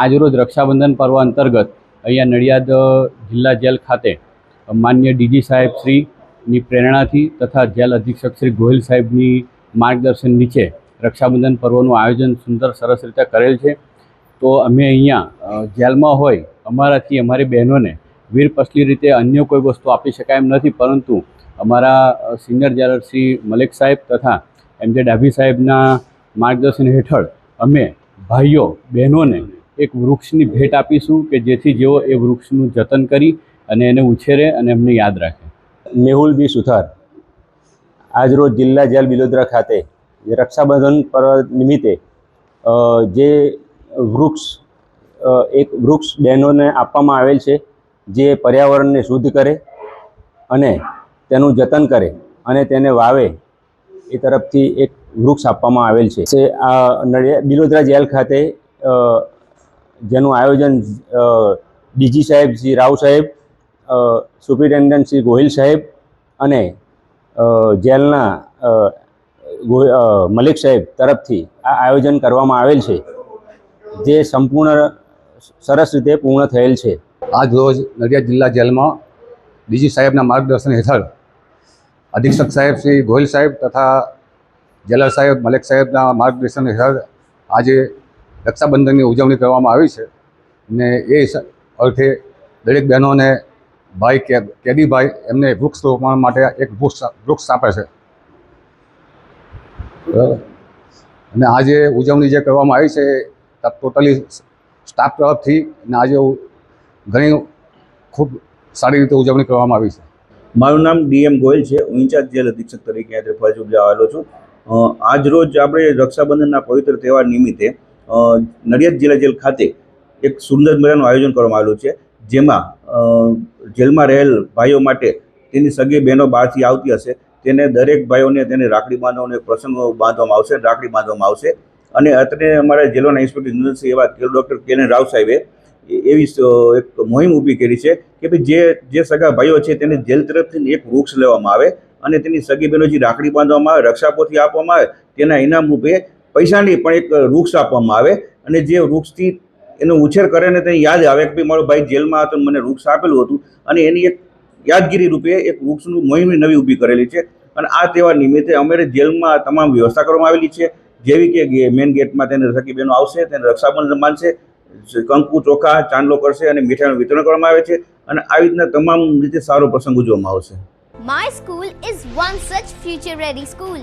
આજરોજ રક્ષાબંધન પર્વ અંતર્ગત અહીંયા નડિયાદ જિલ્લા જેલ ખાતે માન્ય ડીજી સાહેબ શ્રીની પ્રેરણાથી તથા જેલ અધિક્ષક શ્રી ગોહિલ સાહેબની માર્ગદર્શન નીચે રક્ષાબંધન પર્વનું આયોજન સુંદર સરસ રીતે કરેલ છે. તો અમે અહીંયા જેલમાં હોય, અમારાથી અમારી બહેનોને વીરપસલી રીતે અન્ય કોઈ વસ્તુ આપી શકાય એમ નથી, પરંતુ અમારા સિનિયર જેલર શ્રી મલિક સાહેબ તથા એમ જે ડાભી સાહેબના માર્ગદર્શન હેઠળ અમે ભાઈઓ, બહેનોને એક વૃક્ષની ભેટ આપીશું કે જેથી જેઓ એ વૃક્ષનું જતન કરી અને એને ઉછેરે અને એમને યાદ રાખે. મેહુલ બી સુથાર. આજરોજ જિલ્લા જેલ બિલોદરા ખાતે રક્ષાબંધન પર્વ નિમિત્તે જે વૃક્ષ એક વૃક્ષ બહેનોને આપવામાં આવેલ છે, જે પર્યાવરણને શુદ્ધ કરે અને તેનું જતન કરે અને તેને વાવે એ તરફથી એક વૃક્ષ આપવામાં આવેલ છે. આ નડિયા બિલોદરા જેલ ખાતે જેનું આયોજન ડીજી સાહેબ શ્રી રાવ સાહેબ સુપ્રિન્ટેન્ડન્ટ શ્રી ગોહિલ સાહેબ અને જેલના મલિક સાહેબ તરફથી આ આયોજન કરવામાં આવેલ છે. જે સંપૂર્ણ, સરસ રીતે પૂર્ણ થયેલ છે. આજ રોજ નડિયાદ જિલ્લા જેલમાં ડીજી સાહેબના માર્ગદર્શન હેઠળ અધિક્ષક સાહેબ શ્રી ગોહિલ સાહેબ તથા જેલર સાહેબ, મલેક સાહેબના માર્ગદર્શન હેઠળ આજે રક્ષાબંધનની ઉજવણી કરવામાં આવી છે. ને એ અર્થે દરેક બહેનોને ભાઈ કેદીભાઈ એમને વૃક્ષ રોપણ માટે એક વૃક્ષ વૃક્ષ આપે છે. બરાબર? અને આજે ઉજવણી જે કરવામાં આવી છે ટોટલી સ્ટાફ તરફથી અને આજે ઘણી ખૂબ સારી રીતે ઉજવણી કરવામાં આવી છે. મારું નામ ડીએમ ગોયલ છે. હું ઇન્ચાર્જ જેલ અધિક્ષક તરીકે આજે ફરજ ઉપજાવેલો છું. આજરોજ આજ રોજ આપણે રક્ષાબંધનના પવિત્ર તહેવાર નિમિત્તે નડિયાદ જિલ્લા જેલ ખાતે એક સુંદર મેળાનું આયોજન કરવામાં આવેલું છે. જેમાં જેલમાં રહેલ ભાઈઓ માટે તેની સગી બહેનો બહારથી આવતી હશે. તેને દરેક ભાઈઓને, તેને રાખડી બાંધવાનો એક પ્રસંગ બાંધવામાં આવશે, રાખડી બાંધવામાં આવશે. અને અત્રે અમારા જેલોના ઇન્સ્પેક્ટર જનરલ એવા ડૉક્ટર કેલન રાવ સાહેબે એવી એક મોહિમ ઊભી કરી છે કે ભાઈ જે જે સગા ભાઈઓ છે તેને જેલ તરફથી એક વૃક્ષ લેવામાં આવે અને તેની સગી બહેનો જે રાખડી બાંધવામાં આવે, રક્ષાપોથી આપવામાં આવે, તેના ઇનામ રૂપે પૈસાની પણ એક વૃક્ષ આપવામાં આવે અને જે વૃક્ષથી એનો ઉછેર કરે ને તેને યાદ આવે કે ભાઈ મારો ભાઈ જેલમાં હતો મને વૃક્ષ આપેલું હતું અને એની એક યાદગીરી રૂપે એક વૃક્ષનું મોહિમ નવી ઊભી કરેલી છે અને આ તહેવાર નિમિત્તે અમારે જેલમાં તમામ વ્યવસ્થા કરવામાં આવેલી છે. જેવી કે મેઇન ગેટમાં તેને સખી બહેનો આવશે, તેને રક્ષાબંધન માનશે, કંકુ, ચોખા, ચાંદલો કરશે અને મીઠાઈનું વિતરણ કરવામાં આવે છે અને આવી રીતના તમામ રીતે સારો પ્રસંગ ઉજવવામાં આવશે. My school is one such future ready school.